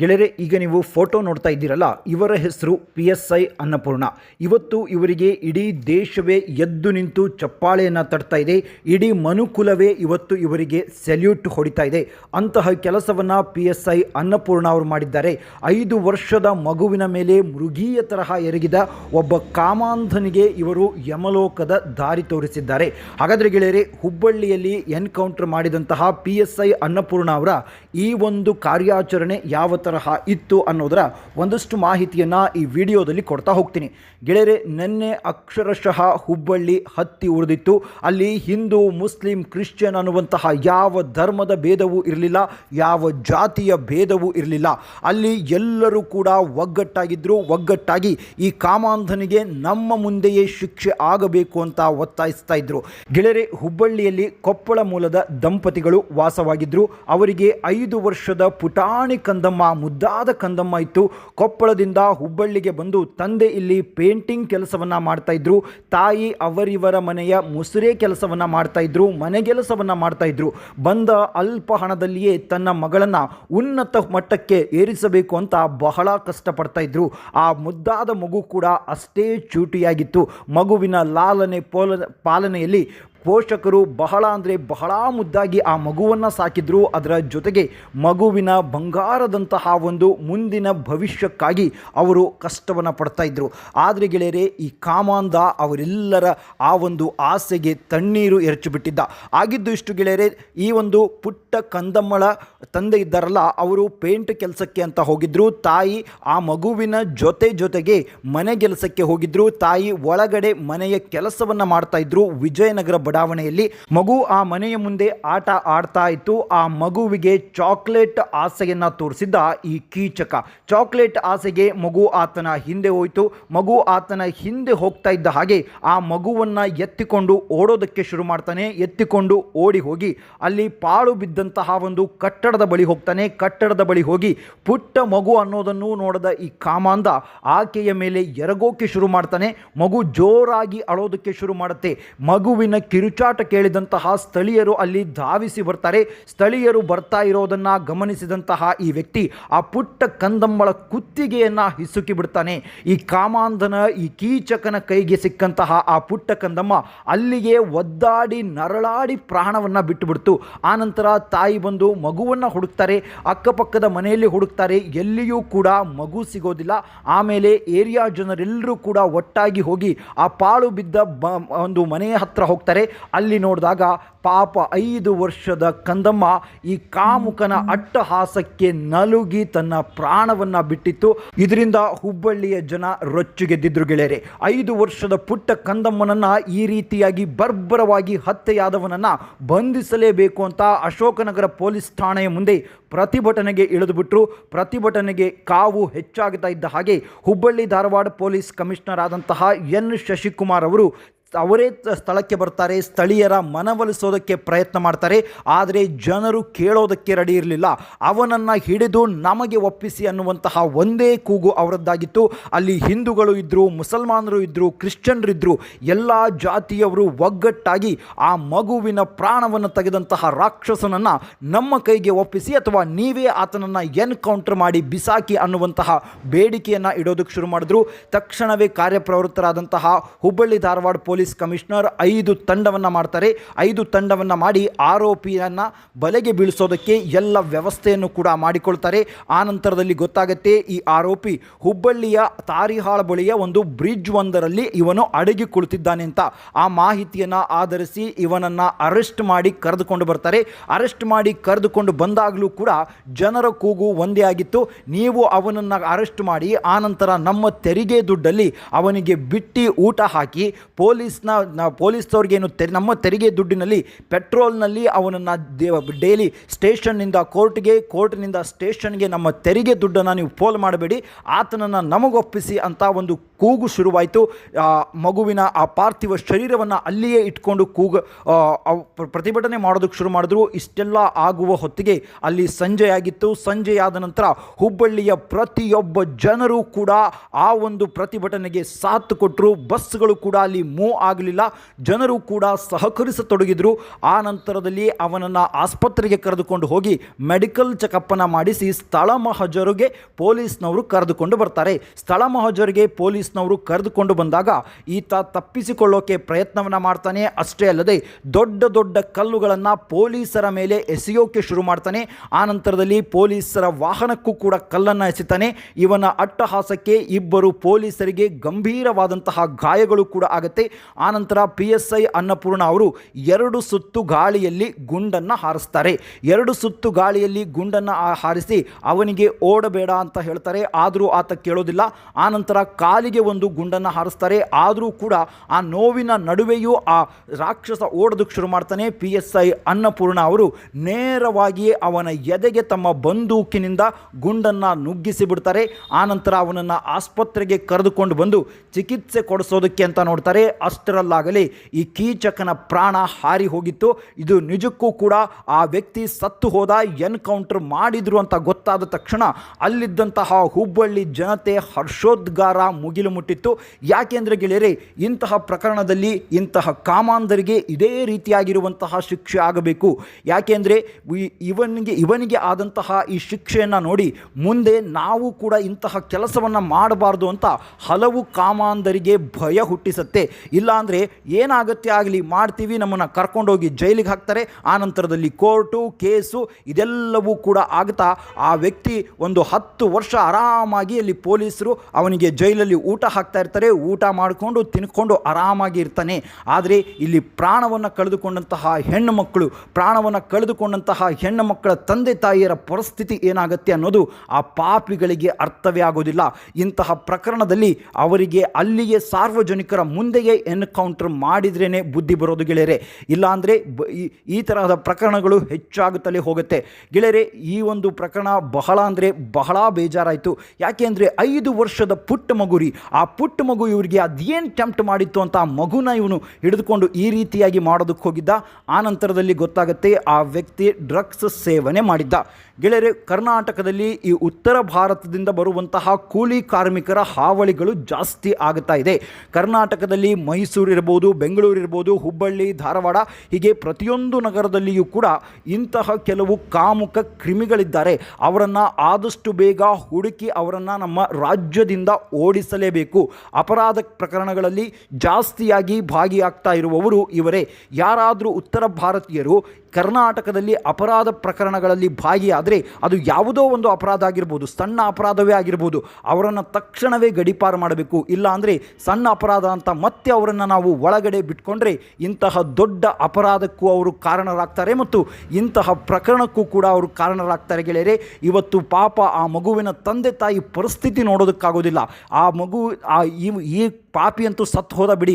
ಗೆಳೆಯರೆ, ಈಗ ನೀವು ಫೋಟೋ ನೋಡ್ತಾ ಇದ್ದೀರಲ್ಲ, ಇವರ ಹೆಸರು ಪಿ ಎಸ್ ಐ ಅನ್ನಪೂರ್ಣ. ಇವತ್ತು ಇವರಿಗೆ ಇಡೀ ದೇಶವೇ ಎದ್ದು ನಿಂತು ಚಪ್ಪಾಳೆಯನ್ನು ತಡ್ತಾ ಇದೆ. ಇಡೀ ಮನುಕುಲವೇ ಇವತ್ತು ಇವರಿಗೆ ಸೆಲ್ಯೂಟ್ ಹೊಡಿತಾ ಇದೆ. ಅಂತಹ ಕೆಲಸವನ್ನು ಪಿ ಎಸ್ ಐ ಅನ್ನಪೂರ್ಣ ಅವರು ಮಾಡಿದ್ದಾರೆ. ಐದು ವರ್ಷದ ಮಗುವಿನ ಮೇಲೆ ಮೃಗೀಯ ತರಹ ಎರಗಿದ ಒಬ್ಬ ಕಾಮಾಂಧನಿಗೆ ಇವರು ಯಮಲೋಕದ ದಾರಿ ತೋರಿಸಿದ್ದಾರೆ. ಹಾಗಾದರೆ ಗೆಳೆಯರೆ, ಹುಬ್ಬಳ್ಳಿಯಲ್ಲಿ ಎನ್ಕೌಂಟರ್ ಮಾಡಿದಂತಹ ಪಿ ಎಸ್ ಐ ಅನ್ನಪೂರ್ಣ ಅವರ ಈ ಒಂದು ಕಾರ್ಯಾಚರಣೆ ಯಾವ ತರಹ ಇತ್ತು ಅನ್ನೋದರ ಒಂದಷ್ಟು ಮಾಹಿತಿಯನ್ನು ಈ ವಿಡಿಯೋದಲ್ಲಿ ಕೊಡ್ತಾ ಹೋಗ್ತೀನಿ. ಗೆಳೆಯರೆ, ನಿನ್ನೆ ಅಕ್ಷರಶಃ ಹುಬ್ಬಳ್ಳಿ ಹತ್ತಿ ಉರಿದಿತ್ತು. ಅಲ್ಲಿ ಹಿಂದೂ, ಮುಸ್ಲಿಂ, ಕ್ರಿಶ್ಚಿಯನ್ ಅನ್ನುವಂತಹ ಯಾವ ಧರ್ಮದ ಭೇದವೂ ಇರಲಿಲ್ಲ, ಯಾವ ಜಾತಿಯ ಭೇದವೂ ಇರಲಿಲ್ಲ. ಅಲ್ಲಿ ಎಲ್ಲರೂ ಕೂಡ ಒಗ್ಗಟ್ಟಾಗಿದ್ದರು ಒಗ್ಗಟ್ಟಾಗಿ ಈ ಕಾಮಾಂಧನಿಗೆ ನಮ್ಮ ಮುಂದೆಯೇ ಶಿಕ್ಷೆ ಆಗಬೇಕು ಅಂತ ಒತ್ತಾಯಿಸ್ತಾ ಇದ್ರು. ಗೆಳೆಯರೆ, ಹುಬ್ಬಳ್ಳಿಯಲ್ಲಿ ಕೊಪ್ಪಳ ಮೂಲದ ದಂಪತಿಗಳು ವಾಸವಾಗಿದ್ದರು ಅವರಿಗೆ ಐದು ವರ್ಷದ ಪುಟಾಣಿ ಕಂದಮ್ಮ ಮುದ್ದಾದ ಕಂದಮ್ಮ ಇತ್ತು. ಕೊಪ್ಪಳದಿಂದ ಹುಬ್ಬಳ್ಳಿಗೆ ಬಂದು ತಂದೆ ಇಲ್ಲಿ ಪೇಂಟಿಂಗ್ ಕೆಲಸವನ್ನು ಮಾಡ್ತಾಯಿದ್ರು ತಾಯಿ ಅವರಿವರ ಮನೆಯ ಮುಸುರೆ ಕೆಲಸವನ್ನು ಮಾಡ್ತಾಯಿದ್ರು ಮನೆಗೆಲಸವನ್ನು ಮಾಡ್ತಾಯಿದ್ರು ಮಾಡ್ತಾ ಬಂದ ಅಲ್ಪ ಹಣದಲ್ಲಿಯೇ ತನ್ನ ಮಗಳನ್ನು ಉನ್ನತ ಮಟ್ಟಕ್ಕೆ ಏರಿಸಬೇಕು ಅಂತ ಬಹಳ ಕಷ್ಟಪಡ್ತಾ ಇದ್ರು. ಆ ಮುದ್ದಾದ ಮಗು ಕೂಡ ಅಷ್ಟೇ ಚೂಟಿಯಾಗಿತ್ತು. ಮಗುವಿನ ಲಾಲನೆ ಪೋಲ, ಪಾಲನೆಯಲ್ಲಿ ಪೋಷಕರು ಬಹಳ ಅಂದರೆ ಬಹಳ ಮುದ್ದಾಗಿ ಆ ಮಗುವನ್ನು ಸಾಕಿದ್ರು. ಅದರ ಜೊತೆಗೆ ಮಗುವಿನ ಬಂಗಾರದಂತಹ ಒಂದು ಮುಂದಿನ ಭವಿಷ್ಯಕ್ಕಾಗಿ ಅವರು ಕಷ್ಟವನ್ನು ಪಡ್ತಾ ಇದ್ರು. ಆದರೆ ಗೆಳೆಯರೆ, ಈ ಕಾಮಾಂಧ ಅವರೆಲ್ಲರ ಆ ಒಂದು ಆಸೆಗೆ ತಣ್ಣೀರು ಎರಚುಬಿಟ್ಟಿದ್ದ ಆಗಿದ್ದು ಇಷ್ಟು ಗೆಳೆಯರೆ, ಈ ಒಂದು ಪುಟ್ಟ ಕಂದಮ್ಮಳ ತಂದೆ ಇದ್ದಾರಲ್ಲ, ಅವರು ಪೇಂಟ್ ಕೆಲಸಕ್ಕೆ ಅಂತ ಹೋಗಿದ್ರು. ತಾಯಿ ಆ ಮಗುವಿನ ಜೊತೆ ಜೊತೆಗೆ ಮನೆ ಕೆಲಸಕ್ಕೆ ಹೋಗಿದ್ರು. ತಾಯಿ ಒಳಗಡೆ ಮನೆಯ ಕೆಲಸವನ್ನು ಮಾಡ್ತಾ ಇದ್ರು. ವಿಜಯನಗರ ಬಡಾವಣೆಯಲ್ಲಿ ಮಗು ಆ ಮನೆಯ ಮುಂದೆ ಆಟ ಆಡ್ತಾ ಇತ್ತು. ಆ ಮಗುವಿಗೆ ಚಾಕ್ಲೇಟ್ ಆಸೆಯನ್ನ ತೋರಿಸಿದ್ದ ಈ ಕೀಚಕ. ಚಾಕ್ಲೇಟ್ ಆಸೆಗೆ ಮಗು ಆತನ ಹಿಂದೆ ಹೋಯಿತು. ಮಗು ಆತನ ಹಿಂದೆ ಹೋಗ್ತಾ ಇದ್ದ ಹಾಗೆ ಆ ಮಗುವನ್ನ ಎತ್ತಿಕೊಂಡು ಓಡೋದಕ್ಕೆ ಶುರು ಮಾಡ್ತಾನೆ. ಎತ್ತಿಕೊಂಡು ಓಡಿ ಹೋಗಿ ಅಲ್ಲಿ ಪಾಳು ಬಿದ್ದಂತಹ ಒಂದು ಕಟ್ಟಡದ ಬಳಿ ಹೋಗ್ತಾನೆ. ಕಟ್ಟಡದ ಬಳಿ ಹೋಗಿ ಪುಟ್ಟ ಮಗು ಅನ್ನೋದನ್ನು ನೋಡದ ಈ ಕಾಮಾಂಧ ಆಕೆಯ ಮೇಲೆ ಎರಗೋಕೆ ಶುರು ಮಾಡ್ತಾನೆ. ಮಗು ಜೋರಾಗಿ ಅಳೋದಕ್ಕೆ ಶುರು ಮಾಡುತ್ತೆ. ಮಗುವಿನ ಕಿರುಚಾಟ ಕೇಳಿದಂತಹ ಸ್ಥಳೀಯರು ಅಲ್ಲಿ ಧಾವಿಸಿ ಬರ್ತಾರೆ. ಸ್ಥಳೀಯರು ಬರ್ತಾ ಇರೋದನ್ನು ಗಮನಿಸಿದಂತಹ ಈ ವ್ಯಕ್ತಿ ಆ ಪುಟ್ಟ ಕಂದಮ್ಮಳ ಕುತ್ತಿಗೆಯನ್ನು ಹಿಸುಕಿ ಬಿಡ್ತಾನೆ. ಈ ಕಾಮಾಂಧನ ಈ ಕೀಚಕನ ಕೈಗೆ ಸಿಕ್ಕಂತಹ ಆ ಪುಟ್ಟ ಕಂದಮ್ಮ ಅಲ್ಲಿಗೆ ಒದ್ದಾಡಿ ನರಳಾಡಿ ಪ್ರಾಣವನ್ನು ಬಿಟ್ಟುಬಿಡ್ತು. ಆನಂತರ ತಾಯಿ ಬಂದು ಮಗುವನ್ನು ಹುಡುಕ್ತಾರೆ. ಅಕ್ಕಪಕ್ಕದ ಮನೆಯಲ್ಲಿ ಹುಡುಕ್ತಾರೆ. ಎಲ್ಲಿಯೂ ಕೂಡ ಮಗು ಸಿಗೋದಿಲ್ಲ. ಆಮೇಲೆ ಏರಿಯಾ ಜನರೆಲ್ಲರೂ ಕೂಡ ಒಟ್ಟಾಗಿ ಹೋಗಿ ಆ ಪಾಳು ಬಿದ್ದ ಒಂದು ಮನೆಯ ಹತ್ರ ಹೋಗ್ತಾರೆ. ಅಲ್ಲಿ ನೋಡಿದಾಗ ಪಾಪ ಐದು ವರ್ಷದ ಕಂದಮ್ಮ ಈ ಕಾಮುಕನ ಅಟ್ಟಹಾಸಕ್ಕೆ ನಲುಗಿ ತನ್ನ ಪ್ರಾಣವನ್ನ ಬಿಟ್ಟಿತ್ತು. ಇದರಿಂದ ಹುಬ್ಬಳ್ಳಿಯ ಜನ ರೊಚ್ಚುಗೆದ್ದಿದ್ರು ಗೆಳೆಯರೆ. ಐದು ವರ್ಷದ ಪುಟ್ಟ ಕಂದಮ್ಮನನ್ನ ಈ ರೀತಿಯಾಗಿ ಬರ್ಬರವಾಗಿ ಹತ್ಯೆಯಾದವನನ್ನ ಬಂಧಿಸಲೇಬೇಕು ಅಂತ ಅಶೋಕನಗರ ಪೊಲೀಸ್ ಠಾಣೆಯ ಮುಂದೆ ಪ್ರತಿಭಟನೆಗೆ ಇಳಿದುಬಿಟ್ರು. ಪ್ರತಿಭಟನೆಗೆ ಕಾವು ಹೆಚ್ಚಾಗ್ತಾ ಇದ್ದ ಹಾಗೆ ಹುಬ್ಬಳ್ಳಿ ಧಾರವಾಡ ಪೊಲೀಸ್ ಕಮಿಷನರ್ ಆದಂತಹ ಎನ್ ಶಶಿಕುಮಾರ್ ಅವರು ಅವರೇ ಸ್ಥಳಕ್ಕೆ ಬರ್ತಾರೆ, ಸ್ಥಳೀಯರ ಮನವೊಲಿಸೋದಕ್ಕೆ ಪ್ರಯತ್ನ ಮಾಡ್ತಾರೆ, ಆದರೆ ಜನರು ಕೇಳೋದಕ್ಕೆ ರೆಡಿ ಇರಲಿಲ್ಲ. ಅವನನ್ನು ಹಿಡಿದು ನಮಗೆ ಒಪ್ಪಿಸಿ ಅನ್ನುವಂತಹ ಒಂದೇ ಕೂಗು ಅವರದ್ದಾಗಿತ್ತು. ಅಲ್ಲಿ ಹಿಂದೂಗಳು ಇದ್ದರು ಮುಸಲ್ಮಾನರು ಇದ್ದರು ಕ್ರಿಶ್ಚಿಯನ್ರು ಇದ್ದರು ಎಲ್ಲ ಜಾತಿಯವರು ಒಗ್ಗಟ್ಟಾಗಿ ಆ ಮಗುವಿನ ಪ್ರಾಣವನ್ನು ತೆಗೆದಂತಹ ರಾಕ್ಷಸನನ್ನು ನಮ್ಮ ಕೈಗೆ ಒಪ್ಪಿಸಿ ಅಥವಾ ನೀವೇ ಆತನನ್ನು ಎನ್ಕೌಂಟರ್ ಮಾಡಿ ಬಿಸಾಕಿ ಅನ್ನುವಂತಹ ಬೇಡಿಕೆಯನ್ನು ಇಡೋದಕ್ಕೆ ಶುರು ಮಾಡಿದ್ರು. ತಕ್ಷಣವೇ ಕಾರ್ಯಪ್ರವೃತ್ತರಾದಂತಹ ಹುಬ್ಬಳ್ಳಿ ಧಾರವಾಡ ಪೊಲೀಸ್ ಕಮಿಷನರ್ ಐದು ತಂಡವನ್ನು ಮಾಡ್ತಾರೆ. ಐದು ತಂಡವನ್ನು ಮಾಡಿ ಆರೋಪಿಯನ್ನು ಬಲೆಗೆ ಬೀಳಿಸೋದಕ್ಕೆ ಎಲ್ಲ ವ್ಯವಸ್ಥೆಯನ್ನು ಕೂಡ ಮಾಡಿಕೊಳ್ತಾರೆ. ಆ ನಂತರದಲ್ಲಿ ಗೊತ್ತಾಗತ್ತೆ ಈ ಆರೋಪಿ ಹುಬ್ಬಳ್ಳಿಯ ತಾರಿಹಾಳ ಬಳಿಯ ಒಂದು ಬ್ರಿಡ್ಜ್ ಒಂದರಲ್ಲಿ ಇವನು ಅಡಗಿ ಕುಳಿತಿದ್ದಾನೆ ಅಂತ. ಆ ಮಾಹಿತಿಯನ್ನು ಆಧರಿಸಿ ಇವನನ್ನು ಅರೆಸ್ಟ್ ಮಾಡಿ ಕರೆದುಕೊಂಡು ಬರ್ತಾರೆ. ಅರೆಸ್ಟ್ ಮಾಡಿ ಕರೆದುಕೊಂಡು ಬಂದಾಗಲೂ ಕೂಡ ಜನರ ಕೂಗು ಒಂದೇ ಆಗಿತ್ತು. ನೀವು ಅವನನ್ನು ಅರೆಸ್ಟ್ ಮಾಡಿ ಆನಂತರ ನಮ್ಮ ತೆರಿಗೆ ದುಡ್ಡಲ್ಲಿ ಅವನಿಗೆ ಬಿಟ್ಟು ಊಟ ಹಾಕಿ ಪೊಲೀಸ್ನ ನಾವು ಪೊಲೀಸ್ನವ್ರಿಗೆ ಏನು ತೆರಿ ನಮ್ಮ ತೆರಿಗೆ ದುಡ್ಡಿನಲ್ಲಿ ಪೆಟ್ರೋಲ್ನಲ್ಲಿ ಅವನನ್ನು ಡೈಲಿ ಸ್ಟೇಷನ್ನಿಂದ ಕೋರ್ಟ್ಗೆ, ಕೋರ್ಟ್ನಿಂದ ಸ್ಟೇಷನ್ಗೆ ನಮ್ಮ ತೆರಿಗೆ ದುಡ್ಡನ್ನು ನೀವು ಪೋಲ್ ಮಾಡಬೇಡಿ, ಆತನನ್ನು ನಮಗೊಪ್ಪಿಸಿ ಅಂತ ಒಂದು ಕೂಗು ಶುರುವಾಯಿತು. ಮಗುವಿನ ಆ ಪಾರ್ಥಿವ ಶರೀರವನ್ನು ಅಲ್ಲಿಯೇ ಇಟ್ಕೊಂಡು ಕೂಗು ಪ್ರತಿಭಟನೆ ಮಾಡೋದಕ್ಕೆ ಶುರು ಮಾಡಿದ್ರು. ಇಷ್ಟೆಲ್ಲ ಆಗುವ ಹೊತ್ತಿಗೆ ಅಲ್ಲಿ ಸಂಜೆಯಾಗಿತ್ತು. ಸಂಜೆಯಾದ ನಂತರ ಹುಬ್ಬಳ್ಳಿಯ ಪ್ರತಿಯೊಬ್ಬ ಜನರು ಕೂಡ ಆ ಒಂದು ಪ್ರತಿಭಟನೆಗೆ ಸಾಥ್ ಕೊಟ್ಟರು ಬಸ್ಗಳು ಕೂಡ ಅಲ್ಲಿ ಮೂವ್ ಆಗಲಿಲ್ಲ. ಜನರು ಕೂಡ ಸಹಕರಿಸತೊಡಗಿದರು. ಆ ನಂತರದಲ್ಲಿ ಅವನನ್ನು ಆಸ್ಪತ್ರೆಗೆ ಕರೆದುಕೊಂಡು ಹೋಗಿ ಮೆಡಿಕಲ್ ಚೆಕಪ್ಪನ್ನು ಮಾಡಿಸಿ ಸ್ಥಳ ಮಹಜರಿಗೆ ಪೊಲೀಸ್ನವರು ಕರೆದುಕೊಂಡು ಬರ್ತಾರೆ. ಸ್ಥಳ ಮಹಜರಿಗೆ ಪೊಲೀಸ್ನವರು ಕರೆದುಕೊಂಡು ಬಂದಾಗ ಈತ ತಪ್ಪಿಸಿಕೊಳ್ಳೋಕೆ ಪ್ರಯತ್ನವನ್ನು ಮಾಡ್ತಾನೆ. ಅಷ್ಟೇ ಅಲ್ಲದೆ ದೊಡ್ಡ ದೊಡ್ಡ ಕಲ್ಲುಗಳನ್ನು ಪೊಲೀಸರ ಮೇಲೆ ಎಸೆಯೋಕೆ ಶುರು ಮಾಡ್ತಾನೆ. ಆ ನಂತರದಲ್ಲಿ ಪೊಲೀಸರ ವಾಹನಕ್ಕೂ ಕೂಡ ಕಲ್ಲನ್ನು ಎಸೆತಾನೆ. ಇವನ ಅಟ್ಟಹಾಸಕ್ಕೆ ಇಬ್ಬರು ಪೊಲೀಸರಿಗೆ ಗಂಭೀರವಾದಂತಹ ಗಾಯಗಳು ಕೂಡ ಆಗುತ್ತೆ. ಆನಂತರ ಪಿ ಎಸ್ ಐ ಅನ್ನಪೂರ್ಣ ಅವರು ಎರಡು ಸುತ್ತು ಗಾಳಿಯಲ್ಲಿ ಗುಂಡನ್ನು ಹಾರಿಸ್ತಾರೆ. ಎರಡು ಸುತ್ತು ಗಾಳಿಯಲ್ಲಿ ಗುಂಡನ್ನು ಹಾರಿಸಿ ಅವನಿಗೆ ಓಡಬೇಡ ಅಂತ ಹೇಳ್ತಾರೆ. ಆದರೂ ಆತ ಕೇಳೋದಿಲ್ಲ. ಆನಂತರ ಕಾಲಿಗೆ ಒಂದು ಗುಂಡನ್ನು ಹಾರಿಸ್ತಾರೆ. ಆದರೂ ಕೂಡ ಆ ನೋವಿನ ನಡುವೆಯೂ ಆ ರಾಕ್ಷಸ ಓಡೋದಕ್ಕೆ ಶುರು ಮಾಡ್ತಾನೆ. ಪಿ ಎಸ್ ಐ ಅನ್ನಪೂರ್ಣ ಅವರು ನೇರವಾಗಿಯೇ ಅವನ ಎದೆಗೆ ತಮ್ಮ ಬಂದೂಕಿನಿಂದ ಗುಂಡನ್ನು ನುಗ್ಗಿಸಿ ಬಿಡ್ತಾರೆ. ಆನಂತರ ಅವನನ್ನು ಆಸ್ಪತ್ರೆಗೆ ಕರೆದುಕೊಂಡು ಬಂದು ಚಿಕಿತ್ಸೆ ಕೊಡಿಸೋದಕ್ಕೆ ಅಂತ ನೋಡ್ತಾರೆ. ಅಷ್ಟರಲ್ಲಾಗಲೇ ಈ ಕೀಚಕನ ಪ್ರಾಣ ಹಾರಿ ಹೋಗಿತ್ತು. ಇದು ನಿಜಕ್ಕೂ ಕೂಡ ಆ ವ್ಯಕ್ತಿ ಸತ್ತು ಹೋದ, ಎನ್ಕೌಂಟರ್ ಮಾಡಿದ್ರು ಅಂತ ಗೊತ್ತಾದ ತಕ್ಷಣ ಅಲ್ಲಿದ್ದಂತಹ ಹುಬ್ಬಳ್ಳಿ ಜನತೆ ಹರ್ಷೋದ್ಗಾರ ಮುಗಿಲು ಮುಟ್ಟಿತ್ತು. ಯಾಕೆಂದರೆ ಗೆಳೆಯರೆ, ಇಂತಹ ಪ್ರಕರಣದಲ್ಲಿ ಇಂತಹ ಕಾಮಾಂಧರಿಗೆ ಇದೇ ರೀತಿಯಾಗಿರುವಂತಹ ಶಿಕ್ಷೆ ಆಗಬೇಕು. ಯಾಕೆಂದರೆ ಇವನಿಗೆ ಇವನಿಗೆ ಆದಂತಹ ಈ ಶಿಕ್ಷೆಯನ್ನು ನೋಡಿ ಮುಂದೆ ನಾವು ಕೂಡ ಇಂತಹ ಕೆಲಸವನ್ನು ಮಾಡಬಾರ್ದು ಅಂತ ಹಲವು ಕಾಮಾಂಧರಿಗೆ ಭಯ ಹುಟ್ಟಿಸುತ್ತೆ. ಇಲ್ಲಾಂದರೆ ಏನಾಗತ್ತೆ ಆಗಲಿ, ಮಾಡ್ತೀವಿ, ನಮ್ಮನ್ನು ಕರ್ಕೊಂಡೋಗಿ ಜೈಲಿಗೆ ಹಾಕ್ತಾರೆ. ಆ ನಂತರದಲ್ಲಿ ಕೋರ್ಟು, ಕೇಸು, ಇದೆಲ್ಲವೂ ಕೂಡ ಆಗ್ತಾ, ಆ ವ್ಯಕ್ತಿ ಒಂದು ಹತ್ತು ವರ್ಷ ಆರಾಮಾಗಿ ಅಲ್ಲಿ ಪೊಲೀಸರು ಅವನಿಗೆ ಜೈಲಲ್ಲಿ ಊಟ ಹಾಕ್ತಾ ಇರ್ತಾರೆ. ಊಟ ಮಾಡಿಕೊಂಡು, ತಿನ್ಕೊಂಡು ಆರಾಮಾಗಿ ಇರ್ತಾನೆ. ಆದರೆ ಇಲ್ಲಿ ಪ್ರಾಣವನ್ನು ಕಳೆದುಕೊಂಡಂತಹ ಹೆಣ್ಣು ಮಕ್ಕಳು, ಪ್ರಾಣವನ್ನು ಕಳೆದುಕೊಂಡಂತಹ ಹೆಣ್ಣು ಮಕ್ಕಳ ತಂದೆ ತಾಯಿಯರ ಪರಿಸ್ಥಿತಿ ಏನಾಗುತ್ತೆ ಅನ್ನೋದು ಆ ಪಾಪಿಗಳಿಗೆ ಅರ್ಥವೇ ಆಗೋದಿಲ್ಲ. ಇಂತಹ ಪ್ರಕರಣದಲ್ಲಿ ಅವರಿಗೆ ಅಲ್ಲಿಯೇ ಸಾರ್ವಜನಿಕರ ಮುಂದೆಯೇ ಎನ್ಕೌಂಟರ್ ಮಾಡಿದ್ರೇ ಬುದ್ಧಿ ಬರೋದು ಗೆಳೆಯರೆ. ಇಲ್ಲಾಂದರೆ ಈ- ತರಹದ ಪ್ರಕರಣಗಳು ಹೆಚ್ಚಾಗುತ್ತಲೇ ಹೋಗುತ್ತೆ. ಗೆಳೆಯರೆ, ಈ ಒಂದು ಪ್ರಕರಣ ಬಹಳ ಅಂದರೆ ಬಹಳ ಬೇಜಾರಾಯಿತು. ಯಾಕೆ ಅಂದರೆ ಐದು ವರ್ಷದ ಪುಟ್ಟ ಮಗುರಿ. ಆ ಪುಟ್ಟ ಮಗು ಇವರಿಗೆ ಅದೇನು ಟೆಂಪ್ಟ್ ಮಾಡಿತ್ತು ಅಂತ ಆ ಮಗುನ ಇವನು ಹಿಡಿದುಕೊಂಡು ಈ ರೀತಿಯಾಗಿ ಮಾಡೋದಕ್ಕೆ ಹೋಗಿದ್ದ. ಆ ನಂತರದಲ್ಲಿ ಗೊತ್ತಾಗುತ್ತೆ ಆ ವ್ಯಕ್ತಿ ಡ್ರಗ್ಸ್ ಸೇವನೆ ಮಾಡಿದ್ದ. ಗೆಳೆಯರೆ, ಕರ್ನಾಟಕದಲ್ಲಿ ಈ ಉತ್ತರ ಭಾರತದಿಂದ ಬರುವಂತಹ ಕೂಲಿ ಕಾರ್ಮಿಕರ ಹಾವಳಿಗಳು ಜಾಸ್ತಿ ಆಗುತ್ತಾ ಇದೆ. ಕರ್ನಾಟಕದಲ್ಲಿ ಮೈಸೂರು ಇರ್ಬೋದು, ಬೆಂಗಳೂರು ಇರ್ಬೋದು, ಹುಬ್ಬಳ್ಳಿ, ಧಾರವಾಡ, ಹೀಗೆ ಪ್ರತಿಯೊಂದು ನಗರದಲ್ಲಿಯೂ ಕೂಡ ಇಂತಹ ಕೆಲವು ಕಾಮುಕ ಕ್ರಿಮಿಗಳಿದ್ದಾರೆ. ಅವರನ್ನು ಆದಷ್ಟು ಬೇಗ ಹುಡುಕಿ ಅವರನ್ನು ನಮ್ಮ ರಾಜ್ಯದಿಂದ ಓಡಿಸಲೇಬೇಕು. ಅಪರಾಧ ಪ್ರಕರಣಗಳಲ್ಲಿ ಜಾಸ್ತಿಯಾಗಿ ಭಾಗಿಯಾಗ್ತಾ ಇರುವವರು ಇವರೇ. ಯಾರಾದರೂ ಉತ್ತರ ಭಾರತೀಯರು ಕರ್ನಾಟಕದಲ್ಲಿ ಅಪರಾಧ ಪ್ರಕರಣಗಳಲ್ಲಿ ಭಾಗಿಯಾದರೆ ಅದು ಯಾವುದೋ ಒಂದು ಅಪರಾಧ ಆಗಿರ್ಬೋದು, ಸಣ್ಣ ಅಪರಾಧವೇ ಆಗಿರ್ಬೋದು, ಅವರನ್ನು ತಕ್ಷಣವೇ ಗಡಿಪಾರು ಮಾಡಬೇಕು. ಇಲ್ಲ ಅಂದರೆ ಸಣ್ಣ ಅಪರಾಧ ಅಂತ ಮತ್ತೆ ಅವರನ್ನು ನಾವು ಒಳಗಡೆ ಬಿಟ್ಕೊಂಡ್ರೆ ಇಂತಹ ದೊಡ್ಡ ಅಪರಾಧಕ್ಕೂ ಅವರು ಕಾರಣರಾಗ್ತಾರೆ ಮತ್ತು ಇಂತಹ ಪ್ರಕರಣಕ್ಕೂ ಕೂಡ ಅವರು ಕಾರಣರಾಗ್ತಾರೆ ಗೆಳೆಯರೆ. ಇವತ್ತು ಪಾಪ ಆ ಮಗುವಿನ ತಂದೆ ತಾಯಿ ಪರಿಸ್ಥಿತಿ ನೋಡೋದಕ್ಕಾಗೋದಿಲ್ಲ. ಆ ಮಗು, ಆ ಈ ಪಾಪಿ ಅಂತೂ ಸತ್ತು ಹೋದ ಬಿಡಿ.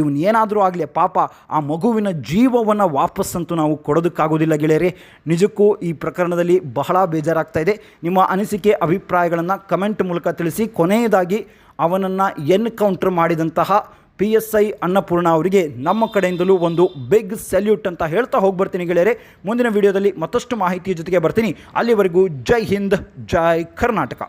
ಇವನೇನಾದರೂ ಆಗಲಿ, ಪಾಪ ಆ ಮಗುವಿನ ಜೀವವನ್ನು ವಾಪಸ್ಸಂತೂ ನಾವು ಕೊಡೋದಕ್ಕಾಗೋದಿಲ್ಲ ಗೆಳೆಯರೇ. ನಿಜಕ್ಕೂ ಈ ಪ್ರಕರಣದಲ್ಲಿ ಬಹಳ ಬೇಜಾರಾಗ್ತಾ ಇದೆ. ನಿಮ್ಮ ಅನಿಸಿಕೆ, ಅಭಿಪ್ರಾಯಗಳನ್ನು ಕಮೆಂಟ್ ಮೂಲಕ ತಿಳಿಸಿ. ಕೊನೆಯದಾಗಿ ಅವನನ್ನು ಎನ್ಕೌಂಟರ್ ಮಾಡಿದಂತಹ ಪಿ ಎಸ್ ಐ ಅನ್ನಪೂರ್ಣ ಅವರಿಗೆ ನಮ್ಮ ಕಡೆಯಿಂದಲೂ ಒಂದು ಬಿಗ್ ಸೆಲ್ಯೂಟ್ ಅಂತ ಹೇಳ್ತಾ ಹೋಗಿ ಬರ್ತೀನಿ ಗೆಳೆಯರೆ. ಮುಂದಿನ ವಿಡಿಯೋದಲ್ಲಿ ಮತ್ತಷ್ಟು ಮಾಹಿತಿಯ ಜೊತೆಗೆ ಬರ್ತೀನಿ. ಅಲ್ಲಿವರೆಗೂ ಜೈ ಹಿಂದ್, ಜೈ ಕರ್ನಾಟಕ.